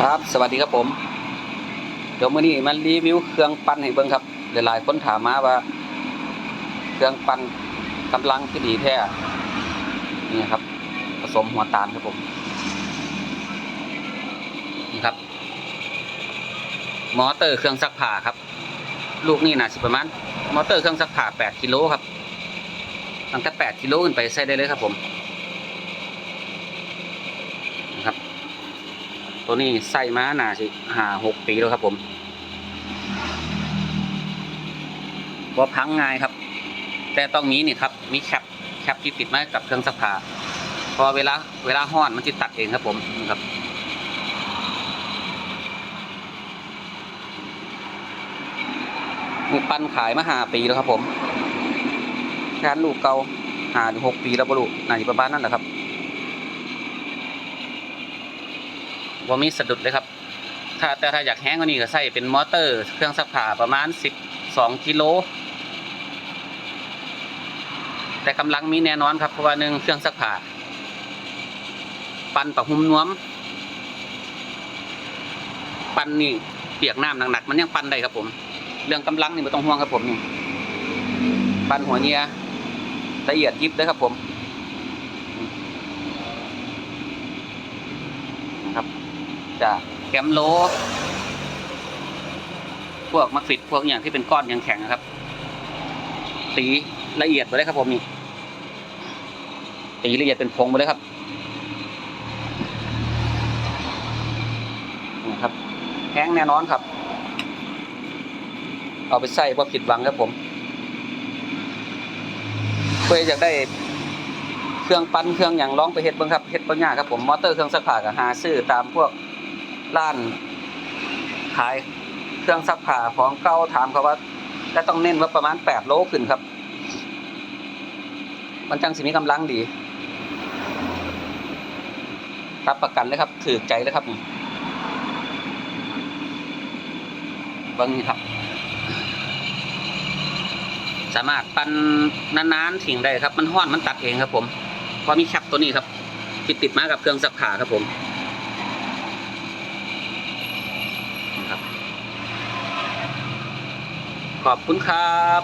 ครับ สวัสดีครับผม เดี๋ยวมื้อนี้มารีวิวเครื่องปั้นให้เบิ่งครับ หลายๆคนถามมาว่า เครื่องปั้นกำลังที่ดีแท้ นี่ครับ ผสมหัวตาลครับผม นี่ครับ มอเตอร์เครื่องซักผ้าครับ ลูกนี่น่าสิประมาณ มอเตอร์เครื่องซักผ้า8กิโลครับตั้งแต่8กิโลขึ้นไปใช้ได้เลยครับผมนะครับ ตัวนี้ใส่มาหนาสิหาหกปีแล้วครับผมว่าพังง่ายครับ แต่ต้องมีนี่ครับ มีแคปแคปที่ติดมากับเครื่องซักผ้าพอเวลาเวลาห้อนมันจะตัดเองครับผมนี่ครับมีปั้นขายมาหาปีแล้วครับผมงานลูกเกาหาหกปีแล้วบลูน่าจะประมาณนั้นแหละครับ ว่ามีสะดุดเลยครับ ถ้าแต่ถ้าอยากแห้งกว่านี้ก็ใส่เป็นมอเตอร์ เครื่องซักผ้าประมาณสิบสองกิโลแต่กำลังมีแน่นอนครับ เพราะว่าหนึ่งเครื่องซักผ้าปั้นประหุ่มนวม ปั้นนี่เปียกน้ำหนักๆมันยังปั้นได้ครับผม เรื่องกำลังนี่ไม่ต้องห่วงครับผมนี่ปั้นหัวเนียละเอียดยิบเลยครับผมนะครับ จากแกมโล พวกมักฟิตพวกอย่างที่เป็นก้อนยังแข็งนะครับตีละเอียดไปเลยครับผมนี่ตีละเอียดเป็นพงไปเลยครับนี่ครับแห้งแน่นอนครับ เอาไปใส่ว่าผิดหวังครับผมเพื่ออยากได้เครื่องปั้นเครื่องอย่างร้องไปเฮ็ดเบิ่งครับเฮ็ดบ่ยากครับผมมอเตอร์เครื่องซักผ้าก็หาซื้อตามพวก ร้านขายเครื่องซักผ้าของเก่าถามเขาว่าแต่ต้องเน้นว่าประมาณ8โลขึ้นครับ มันจังสิมีกำลังดี รับประกันเลยครับถือใจเลยครับบิ่งนี่ครับ สามารถปั้นนานๆทิ้งได้ครับ มันห้อนมันตัดเองครับ ผมเพราะมีแคปตัวนี้ครับติดติดมากับเครื่องซักผ้าครับผมนะครับ ขอบคุณครับ